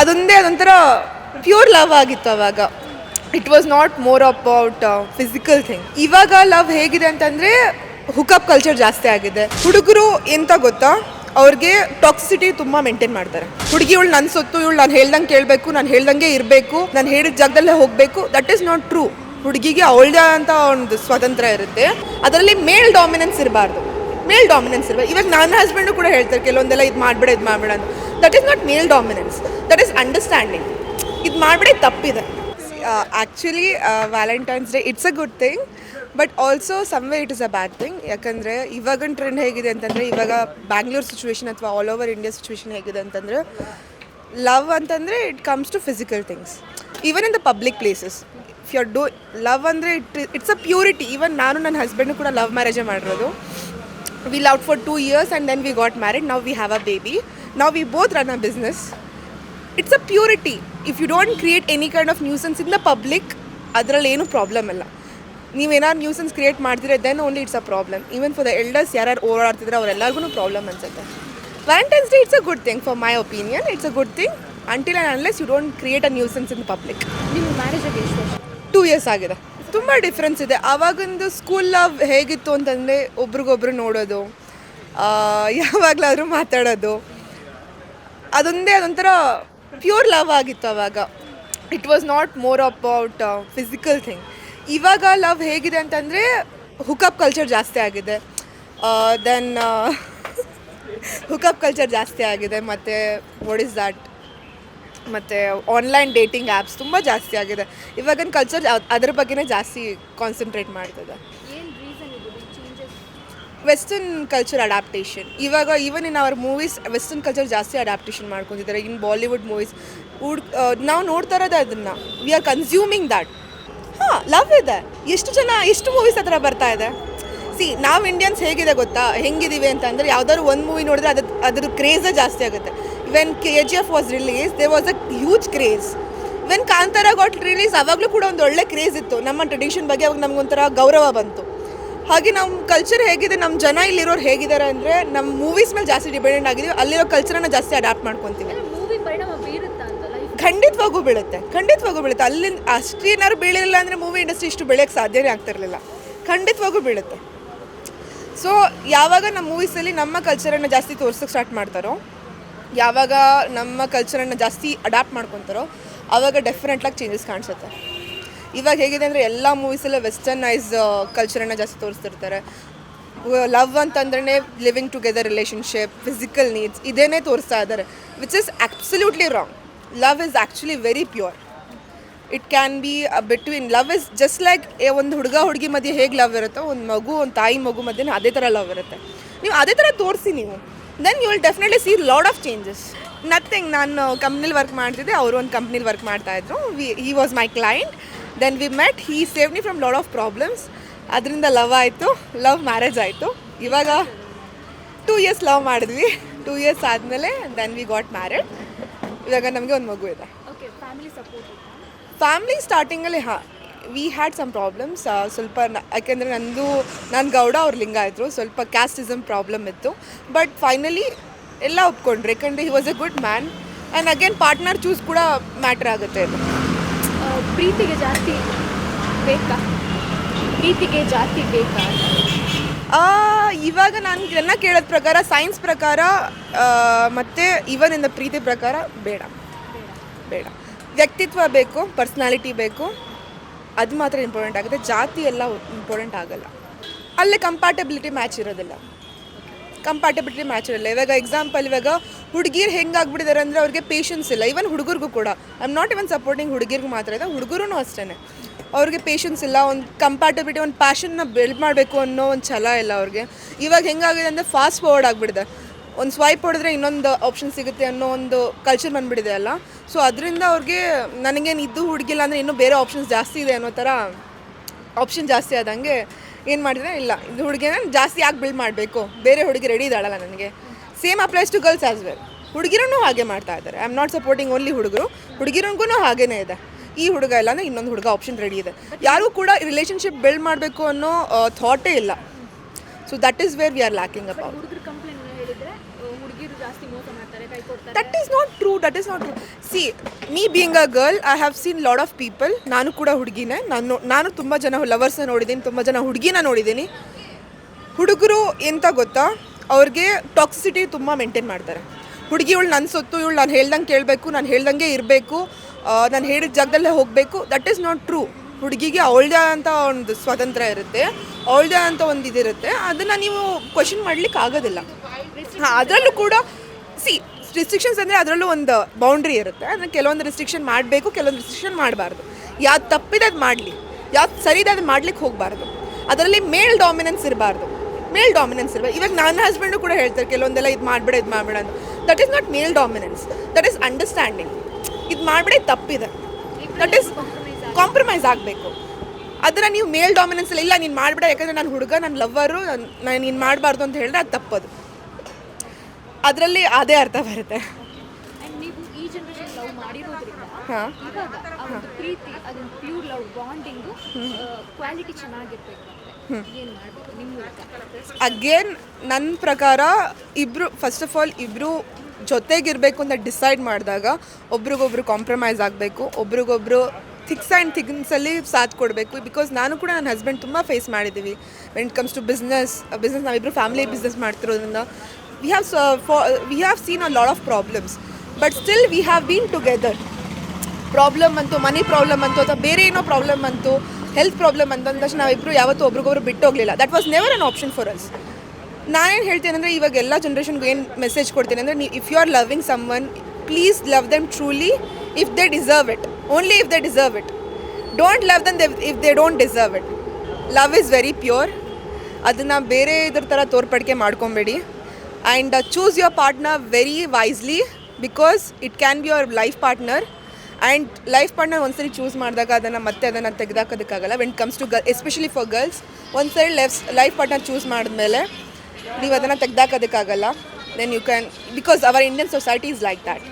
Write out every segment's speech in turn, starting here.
ಅದೊಂದೇ ಅದೊಂಥರ pure love ಆಗಿತ್ತು ಅವಾಗ. It was not more about physical thing ಇವಾಗ ಲವ್ ಹೇಗಿದೆ ಅಂತಂದರೆ ಹುಕಪ್ ಕಲ್ಚರ್ ಜಾಸ್ತಿ ಆಗಿದೆ. ಹುಡುಗರು ಎಂತ ಗೊತ್ತಾ? ಅವ್ರಿಗೆ ಟಾಕ್ಸಿಸಿಟಿ ತುಂಬ ಮೇಂಟೈನ್ ಮಾಡ್ತಾರೆ. ಹುಡುಗಿ ಇವಳು ನನ್ನ ಸೊತ್ತು, ಇವಳು ನಾನು ಹೇಳ್ದಂಗೆ ಕೇಳಬೇಕು, ನಾನು ಹೇಳ್ದಂಗೆ ಇರಬೇಕು, ನಾನು ಹೇಳಿದ ಜಾಗದಲ್ಲೇ ಹೋಗಬೇಕು. ದಟ್ ಈಸ್ ನಾಟ್ ಟ್ರೂ ಹುಡುಗಿಗೆ ಅವಳದೇ ಅಂತ ಒಂದು ಸ್ವತಂತ್ರ ಇರುತ್ತೆ. ಅದರಲ್ಲಿ ಮೇಲ್ ಡಾಮಿನೆನ್ಸ್ ಇರಬಾರ್ದು. ಮೇಲ್ ಡಾಮಿನೆನ್ಸ್ ಇರಬಾರ್ದು. ಇವಾಗ ನನ್ನ ಹಸ್ಬೆಂಡು ಕೂಡ ಹೇಳ್ತಾರೆ, ಕೆಲವೊಂದೆಲ್ಲ ಇದು ಮಾಡಬೇಡ ಇದು ಮಾಡಬೇಡ ಅಂತ. That is not male dominance that is understanding ಇದು ಮಾಡಿಬಿಡಿ ತಪ್ಪಿದೆ actually valentine's day it's a good thing but also someway it is a bad thing ಯಾಕಂದರೆ ಇವಾಗಿನ ಟ್ರೆಂಡ್ ಹೇಗಿದೆ ಅಂತಂದರೆ ಇವಾಗ ಬ್ಯಾಂಗ್ಳೂರ್ ಸಿಚುವೇಶನ್ ಅಥವಾ ಆಲ್ ಓವರ್ ಇಂಡಿಯಾ ಸಿಚುವೇಶನ್ ಹೇಗಿದೆ ಅಂತಂದರೆ ಲವ್ ಅಂತಂದರೆ it comes to physical things even in the public places if you do love ಅಂದರೆ it it's a purity even ನಾನು ನನ್ನ ಹಸ್ಬೆಂಡು ಕೂಡ ಲವ್ ಮ್ಯಾರೇಜೇ ಮಾಡಿರೋದು. We love for two years and then we got married now we have a baby. Now we both run a business. It's a purity. If you don't create any kind of nuisance in the public ಅದರಲ್ಲಿ ಏನು problem ಇಲ್ಲ ನೀವೇನಾದ್ರು nuisance create ಮಾಡ್ತಿದ್ರೆ then only it's a problem even for the elders ಯಾರು ಓಡಾಡ್ತಿದ್ರೆ ಅವರೆಲ್ಲರಿಗೂ problem ಅನ್ಸುತ್ತೆ valentine's day it's a good thing for my opinion it's a good thing until and unless you don't create a nuisance in public ನಿಮ್ಮ marriage ಎಷ್ಟು ವರ್ಷ? Two years ಆಗಿದೆ. ತುಂಬ difference ಇದೆ. ಆವಾಗಿಂದು ಸ್ಕೂಲ್ ಲವ್ ಹೇಗಿತ್ತು ಅಂತಂದರೆ ಒಬ್ರಿಗೊಬ್ರು ನೋಡೋದು ಯಾವಾಗಲಾದರೂ ಮಾತಾಡೋದು. ಅದೊಂದೇ ಅದೊಂಥರ ಪ್ಯೂರ್ ಲವ್ ಆಗಿತ್ತು ಅವಾಗ. It was not more about physical thing ಇವಾಗ ಲವ್ ಹೇಗಿದೆ ಅಂತಂದರೆ ಹುಕಪ್ ಕಲ್ಚರ್ ಜಾಸ್ತಿ ಆಗಿದೆ. ದೆನ್ ಹುಕಪ್ ಕಲ್ಚರ್ ಜಾಸ್ತಿ ಆಗಿದೆ. ಮತ್ತು ವಾಟ್ ಇಸ್ ದ್ಯಾಟ್ ಮತ್ತು ಆನ್ಲೈನ್ ಡೇಟಿಂಗ್ ಆ್ಯಪ್ಸ್ ತುಂಬ ಜಾಸ್ತಿ ಆಗಿದೆ. ಇವಾಗಿನ ಕಲ್ಚರ್ ಅದ್ರ ಬಗ್ಗೆನೇ ಜಾಸ್ತಿ ಕಾನ್ಸಂಟ್ರೇಟ್ ಮಾಡ್ತದೆ ಏನು ರೀಸನ್ ಇದು ಚೇಂಜಸ್ ವೆಸ್ಟರ್ನ್ ಕಲ್ಚರ್ ಅಡಾಪ್ಟೇಷನ್ ಇವಾಗ even in our movies western culture ಜಾಸ್ತಿ ಅಡಾಪ್ಟೇಷನ್ ಮಾಡ್ಕೊತಿದ್ದಾರೆ ಇನ್ ಬಾಲಿವುಡ್ ಮೂವೀಸ್ ಹುಡ್ ನಾವು ನೋಡ್ತಾ ಇರೋದು ಅದನ್ನು. ವಿ ಆರ್ ಕನ್ಸ್ಯೂಮಿಂಗ್ ದ್ಯಾಟ್ ಹಾಂ ಲವ್ ಇದೆ. ಎಷ್ಟು ಜನ, ಎಷ್ಟು ಮೂವೀಸ್ ಆ ಥರ ಬರ್ತಾ ಇದೆ? ಸಿ ನಾವು ಇಂಡಿಯನ್ಸ್ ಹೇಗಿದೆ ಗೊತ್ತಾ? ಹೆಂಗಿದೀವಿ ಅಂತಂದರೆ ಯಾವ್ದಾದ್ರು ಒಂದು ಮೂವಿ ನೋಡಿದ್ರೆ ಅದ್ರ ಅದ್ರ ಕ್ರೇಜೇ ಜಾಸ್ತಿ ಆಗುತ್ತೆ. When K G F was release they was a huge craze when Kantara got release ಅವಾಗಲೂ ಕೂಡ ಒಂದು ಒಳ್ಳೆ ಕ್ರೇಜ್ ಇತ್ತು. ನಮ್ಮ ಟ್ರೆಡಿಷನ್ ಬಗ್ಗೆ ಅವಾಗ ನಮಗೊಂಥರ ಗೌರವ ಬಂತು. ಹಾಗೆ ನಮ್ಮ ಕಲ್ಚರ್ ಹೇಗಿದೆ ನಮ್ಮ ಜನ ಇಲ್ಲಿರೋರು ಹೇಗಿದ್ದಾರೆ ಅಂದರೆ ನಮ್ಮ ಮೂವೀಸ್ ಮೇಲೆ ಜಾಸ್ತಿ ಡಿಪೆಂಡೆಂಟ್ ಆಗಿದ್ದೀವಿ ಅಲ್ಲಿರೋ ಕಲ್ಚರನ್ನ ಜಾಸ್ತಿ ಅಡಾಪ್ಟ್ ಮಾಡ್ಕೊತೀವಿ. ಖಂಡಿತವಾಗೂ ಬೀಳುತ್ತೆ ಖಂಡಿತವಾಗೂ ಬೀಳುತ್ತೆ. ಅಲ್ಲಿಂದ ಅಷ್ಟೇನಾದ್ರು ಬೀಳಿಲ್ಲ ಅಂದರೆ ಮೂವಿ ಇಂಡಸ್ಟ್ರಿ ಇಷ್ಟು ಬೆಳೆಯೋಕ್ಕೆ ಸಾಧ್ಯನೇ ಆಗ್ತಿರಲಿಲ್ಲ. ಖಂಡಿತವಾಗೂ ಬೀಳುತ್ತೆ. ಸೊ ಯಾವಾಗ ನಮ್ಮ ಮೂವೀಸಲ್ಲಿ ನಮ್ಮ ಕಲ್ಚರನ್ನು ಜಾಸ್ತಿ ತೋರಿಸೋಕೆ ಸ್ಟಾರ್ಟ್ ಮಾಡ್ತಾರೋ ಯಾವಾಗ ನಮ್ಮ ಕಲ್ಚರನ್ನು ಜಾಸ್ತಿ ಅಡಾಪ್ಟ್ ಮಾಡ್ಕೊತಾರೋ ಆವಾಗ ಡೆಫಿನೆಟ್ಲಾಗಿ ಚೇಂಜಸ್ ಕಾಣಿಸುತ್ತೆ. ಇವಾಗ ಹೇಗಿದೆ ಅಂದರೆ ಎಲ್ಲ ಮೂವೀಸಲ್ಲೂ ವೆಸ್ಟರ್ನೈಸ್ ಕಲ್ಚರನ್ನು ಜಾಸ್ತಿ ತೋರಿಸ್ತಿರ್ತಾರೆ. ಲವ್ ಅಂತಂದ್ರೆ living together relationship physical needs ಇದೇನೇ ತೋರಿಸ್ತಾ ಇದ್ದಾರೆ which is absolutely wrong love is actually very pure it can be between love is just like ಒಂದು ಹುಡುಗ ಹುಡುಗಿ ಮಧ್ಯೆ ಹೇಗೆ ಲವ್ ಇರುತ್ತೋ, ಒಂದು ಮಗು, ಒಂದು ತಾಯಿ ಮಗು ಮಧ್ಯೆ ಅದೇ ಥರ ಲವ್ ಇರುತ್ತೆ. ನೀವು ಅದೇ ಥರ ತೋರಿಸಿ ನೀವು. Then you will definitely see lot of changes nothing ನಾನು ಕಂಪ್ನಿಲಿ ವರ್ಕ್ ಮಾಡ್ತಿದ್ದೆ, ಅವರು ಒಂದು ಕಂಪ್ನಿಲಿ ವರ್ಕ್ ಮಾಡ್ತಾಯಿದ್ರು we he was my client then we met he save me from lot of problems ಅದರಿಂದ ಲವ್ ಆಯಿತು. ಲವ್ ಮ್ಯಾರೇಜ್ ಆಯಿತು. ಇವಾಗ ಟೂ ಇಯರ್ಸ್ ಲವ್ ಮಾಡಿದ್ವಿ. ಟೂ ಇಯರ್ಸ್ ಆದಮೇಲೆ ದೆನ್ ವಿ ಗಾಟ್ ಮ್ಯಾರಿಡ್ ಇವಾಗ ನಮಗೆ ಒಂದು ಮಗು ಇದೆ. ಓಕೆ ಫ್ಯಾಮಿಲಿ ಸಪೋರ್ಟ್ ಇತ್ತಾ ಫ್ಯಾಮ್ಲಿ ಸ್ಟಾರ್ಟಿಂಗಲ್ಲಿ ಹಾಂ ವಿ ಹ್ಯಾಡ್ ಸಮ್ ಪ್ರಾಬ್ಲಮ್ಸ್ ಸ್ವಲ್ಪ ಯಾಕೆಂದರೆ ನಂದು ನಾನು ಗೌಡ ಅವ್ರ ಲಿಂಗ ಇದ್ದರು ಸ್ವಲ್ಪ ಕ್ಯಾಸ್ಟಿಸಮ್ ಪ್ರಾಬ್ಲಮ್ ಇತ್ತು. ಬಟ್ ಫೈನಲಿ ಎಲ್ಲ ಒಪ್ಕೊಂಡ್ರು. ಯಾಕಂದರೆ he was a good man and again partner choose ಕೂಡ ಮ್ಯಾಟ್ರ್ ಆಗುತ್ತೆ ಇದು. ಆ, ಪ್ರೀತಿಗೆ ಜಾಸ್ತಿ ಬೇಕಾ? ಪ್ರೀತಿಗೆ ಜಾತಿ ಬೇಕಾ? ಇವಾಗ ನಾನು ನನ್ನ ಕೇಳೋದ ಪ್ರಕಾರ ಸೈನ್ಸ್ ಪ್ರಕಾರ ಮತ್ತು ಇವನ್ ಇಂದ ಪ್ರೀತಿ ಪ್ರಕಾರ ಬೇಡ. ಬೇಡ. ವ್ಯಕ್ತಿತ್ವ ಬೇಕು ಪರ್ಸ್ನಾಲಿಟಿ ಬೇಕು, ಅದು ಮಾತ್ರ ಇಂಪಾರ್ಟೆಂಟ್ ಆಗುತ್ತೆ. ಜಾತಿ ಎಲ್ಲ ಇಂಪಾರ್ಟೆಂಟ್ ಆಗಲ್ಲ. ಅಲ್ಲೇ ಕಂಪಾಟಬಿಲಿಟಿ ಮ್ಯಾಚ್ ಇರೋದಿಲ್ಲ. ಕಂಪಾಟಬಿಲಿಟಿ ಮ್ಯಾಚ್ ಇರಲ್ಲ ಇವಾಗ ಎಕ್ಸಾಂಪಲ್ ಇವಾಗ ಹುಡುಗಿರು ಹೆಂಗಾಗ್ಬಿಟ್ಟಿದ್ದಾರೆ ಅಂದರೆ ಅವ್ರಿಗೆ ಪೇಷನ್ಸ್ ಇಲ್ಲ. ಇವನ್ ಹುಡುಗರಿಗೂ ಕೂಡ. I am not even supporting ಹುಡುಗಿರ್ಗೂ ಮಾತ್ರ ಇದೆ ಹುಡುಗರೂ ಅಷ್ಟೇ ಅವ್ರಿಗೆ ಪೇಷನ್ಸ್ ಇಲ್ಲ, ಒಂದು ಕಂಪ್ಯಾಟಬಿಲಿಟಿ ಒಂದು ಪ್ಯಾಷನ್ನ ಬಿಲ್ಡ್ ಮಾಡಬೇಕು ಅನ್ನೋ ಒಂದು ಛಲ ಇಲ್ಲ ಅವ್ರಿಗೆ. ಇವಾಗ ಹೆಂಗಾಗಿದೆ ಅಂದರೆ ಫಾಸ್ಟ್ ಫಾರ್ವರ್ಡ್ ಆಗಿಬಿಡಿದೆ ಒಂದು ಸ್ವೈಪ್ ಹೊಡೆದ್ರೆ ಇನ್ನೊಂದು ಆಪ್ಷನ್ ಸಿಗುತ್ತೆ ಅನ್ನೋ ಒಂದು ಕಲ್ಚರ್ ಬಂದ್ಬಿಟ್ಟಿದೆ ಅಲ್ಲ. ಸೊ ಅದರಿಂದ ಅವ್ರಿಗೆ ನನಗೇನು ಇದು ಹುಡುಗಿಲ್ಲ ಅಂದರೆ ಇನ್ನೂ ಬೇರೆ ಆಪ್ಷನ್ಸ್ ಜಾಸ್ತಿ ಇದೆ ಅನ್ನೋ ಥರ ಆಪ್ಷನ್ ಜಾಸ್ತಿ ಆದಂಗೆ ಏನು ಮಾಡಿದ್ರೆ ಇಲ್ಲ, ಇದು ಹುಡುಗಿನ ಜಾಸ್ತಿ ಯಾಕೆ ಬಿಲ್ಡ್ ಮಾಡಬೇಕು? ಬೇರೆ ಹುಡುಗಿ ರೆಡಿ ಇದ್ದಾಳಲ್ಲ ನನಗೆ. Same applies to girls as well ಹುಡುಗಿರೂ ಹಾಗೆ ಮಾಡ್ತಾ ಇದ್ದಾರೆ. I am not supporting only ಹುಡುಗರು. ಹುಡುಗಿರಂಗೂ ಹಾಗೇನೇ ಇದೆ. ಈ ಹುಡುಗ ಇಲ್ಲ ಅಂದರೆ ಇನ್ನೊಂದು ಹುಡುಗ ಆಪ್ಷನ್ ರೆಡಿ ಇದೆ. ಯಾರೂ ಕೂಡ ರಿಲೇಷನ್ಶಿಪ್ ಬಿಲ್ಡ್ ಮಾಡಬೇಕು ಅನ್ನೋ ಥಾಟೇ ಇಲ್ಲ. So that is where we are lacking up that is not true that is not true see me being a girl I have seen lot of people ನಾನು ಕೂಡ ಹುಡುಗಿನೇ. ನಾನು ನಾನು ತುಂಬ ಜನ ಲವರ್ಸ್ನ ನೋಡಿದ್ದೀನಿ. ತುಂಬ ಜನ ಹುಡುಗಿನ ನೋಡಿದ್ದೀನಿ. ಹುಡುಗರು ಎಂತ ಗೊತ್ತಾ? ಅವ್ರಿಗೆ ಟಾಕ್ಸಿಸಿಟಿ ತುಂಬ ಮೇಂಟೈನ್ ಮಾಡ್ತಾರೆ. ಹುಡುಗಿ ಇವಳು ನನ್ನ ಸೊತ್ತು, ಇವಳು ನಾನು ಹೇಳ್ದಂಗೆ ಕೇಳಬೇಕು, ನಾನು ಹೇಳ್ದಂಗೆ ಇರಬೇಕು ನಾನು ಹೇಳಿದ ಜಾಗದಲ್ಲೇ ಹೋಗಬೇಕು ದಟ್ ಈಸ್ ನಾಟ್ ಟ್ರೂ ಹುಡುಗಿಗೆ ಅವಳದೇ ಅಂತ ಒಂದು ಸ್ವಾತಂತ್ರ್ಯ ಇರುತ್ತೆ, ಅವಳದೇ ಅಂತ ಒಂದು ಇದಿರುತ್ತೆ, ಅದನ್ನು ನೀವು ಕ್ವಶನ್ ಮಾಡ್ಲಿಕ್ಕೆ ಆಗೋದಿಲ್ಲ. ಹಾಂ, ಅದರಲ್ಲೂ ಕೂಡ ಸಿ ರಿಸ್ಟ್ರಿಕ್ಷನ್ಸ್ ಅಂದರೆ ಅದರಲ್ಲೂ ಒಂದು ಬೌಂಡ್ರಿ ಇರುತ್ತೆ, ಅದನ್ನು ಕೆಲವೊಂದು ರಿಸ್ಟ್ರಿಕ್ಷನ್ ಮಾಡಬೇಕು, ಕೆಲವೊಂದು ರಿಸ್ಟ್ರಿಕ್ಷನ್ ಮಾಡಬಾರ್ದು. ಯಾವ್ದು ತಪ್ಪಿದೆ ಅದು ಮಾಡಲಿ, ಯಾವ್ದು ಸರಿದೆ ಅದು ಮಾಡ್ಲಿಕ್ಕೆ ಹೋಗಬಾರ್ದು. ಅದರಲ್ಲಿ ಮೇಲ್ ಡಾಮಿನೆನ್ಸ್ ಇರಬಾರ್ದು. ಮೇಲ್ ಡಾಮಿನೆನ್ಸ್ ಇರಬೇಕು ಇವಾಗ ನನ್ನ ಹಸ್ಬೆಂಡು ಕೂಡ ಹೇಳ್ತಾರೆ ಕೆಲವೊಂದೆಲ್ಲ ಇದು ಮಾಡಬೇಡ ಇದು ಮಾಡಬೇಡ ಅಂತ. That is not male dominance that is understanding ಇದು ಮಾಡಬೇಡ ತಪ್ಪಿದೆ. ದಟ್ ಈಸ್ ಕಾಂಪ್ರಮೈಸ್ ಆಗಬೇಕು. ಅದನ್ನು ನೀವು ಮೇಲ್ ಡಾಮಿನೆನ್ಸ್ ಇಲ್ಲ ನೀನು ಮಾಡಬೇಡ ಯಾಕಂದರೆ ನಾನು ಹುಡುಗ ನನ್ನ ಲವ್ವರು ನಾನು ನೀನು ಮಾಡಬಾರ್ದು ಅಂತ ಹೇಳಿದ್ರೆ ಅದು ತಪ್ಪದು. ಅದರಲ್ಲಿ ಅದೇ ಅರ್ಥ ಬರುತ್ತೆ. ಹಾಂ. ಪ್ರೀತಿ ಪ್ಯೂರ್ ಲವ್ ಬಾಂಡಿಂಗು ಕ್ವಾಲಿಟಿ ಚೆನ್ನಾಗಿರ್ಬೇಕು. ಅಗೇನ್ ನನ್ನ ಪ್ರಕಾರ ಇಬ್ಬರು ಫಸ್ಟ್ ಆಫ್ ಆಲ್ ಇಬ್ಬರು ಜೊತೆಗಿರಬೇಕು ಅಂತ ಡಿಸೈಡ್ ಮಾಡಿದಾಗ ಒಬ್ರಿಗೊಬ್ರು ಕಾಂಪ್ರಮೈಸ್ ಆಗಬೇಕು, ಒಬ್ರಿಗೊಬ್ರು ಥಿಕ್ಸ್ ಆ್ಯಂಡ್ ಥಿಕ್ನ್ಸಲ್ಲಿ ಸಾಥ್ ಕೊಡಬೇಕು. ಬಿಕಾಸ್ ನಾನು ಕೂಡ ನನ್ನ ಹಸ್ಬೆಂಡ್ ತುಂಬ ಫೇಸ್ ಮಾಡಿದ್ದೀವಿ when it comes to business business ನಾವಿಬ್ರು family business ಮಾಡ್ತಿರೋದ್ರಿಂದ we have we have seen a lot of problems but still we have been together problem ಅಂತು ಮನಿ ಪ್ರಾಬ್ಲಮ್ ಅಂತು ಅಥವಾ ಬೇರೆ ಏನೋ ಪ್ರಾಬ್ಲಮ್ ಅಂತು ಹೆಲ್ತ್ ಪ್ರಾಬ್ಲಮ್ ಅಂತ ಅಂದಾಗ ತಕ್ಷಣ ನಾವಿಬ್ಬರು ಯಾವತ್ತೂ ಒಬ್ರಿಗೊಬ್ರು ಬಿಟ್ಟೋಗಲಿಲ್ಲ that was never an option for us ನಾನೇನು ಹೇಳ್ತೇನೆ ಅಂದರೆ ಇವಾಗ ಎಲ್ಲ ಜನ್ರೇಷನ್ಗೂ ಏನು ಮೆಸೇಜ್ ಕೊಡ್ತೀನಿ ಅಂದರೆ ನೀ if you are loving someone please love them truly if they deserve it only if they deserve it don't love then if they don't deserve it love is very pure ಅದನ್ನು ಬೇರೆ ಇದ್ರ ಥರ ತೋರ್ಪಡಿಕೆ ಮಾಡ್ಕೊಬೇಡಿ. And choose your partner very wisely because it can be your life partner and life partner ಒಂದ್ಸರಿ choose ಮಾಡಿದಾಗ ಅದನ್ನು ಮತ್ತೆ ಅದನ್ನು ತೆಗೆದಾಕೋದಕ್ಕಾಗಲ್ಲ. When comes to girl especially for girls ಒಂದ್ಸರಿ ಲೈಫ್ ಲೈಫ್ ಪಾರ್ಟ್ನರ್ ಚೂಸ್ ಮಾಡಿದ್ಮೇಲೆ ನೀವು ಅದನ್ನು ತೆಗೆದಾಕೋದಕ್ಕಾಗಲ್ಲ. Then you can because our Indian society is like that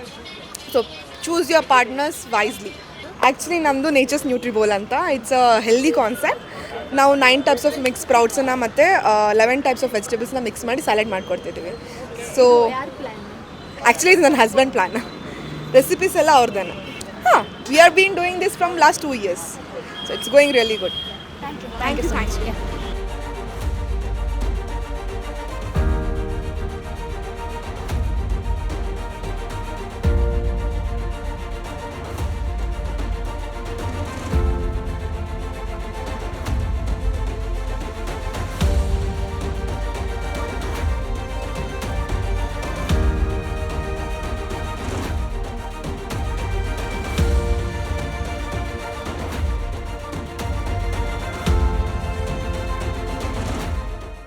so choose your partners wisely actually ನಮ್ಮದು ನೇಚರ್ಸ್ ನ್ಯೂಟ್ರಿಬೋಲ್ ಅಂತ. ಇಟ್ಸ್ ಅ ಹೆಲ್ದಿ ಕಾನ್ಸೆಪ್ಟ್ ನಾವು nine types of mix ಸ್ಪ್ರೌಟ್ಸನ್ನು ಮತ್ತು eleven types of ವೆಜಿಟೇಬಲ್ಸ್ನ mix ಮಾಡಿ ಸ್ಯಾಲೆಡ್ ಮಾಡ್ಕೊಡ್ತಿದ್ದೀವಿ ಸೊ ಆ್ಯಕ್ಚುಲಿ ಇದು ನನ್ನ ಹಸ್ಬೆಂಡ್ ಪ್ಲ್ಯಾನ್ ರೆಸಿಪೀಸ್ ಎಲ್ಲ ಅವ್ರದ್ದೇನೆ we have been doing this from last two years. So it's going really good. Thank you. Thank, Thank you so much. Yeah.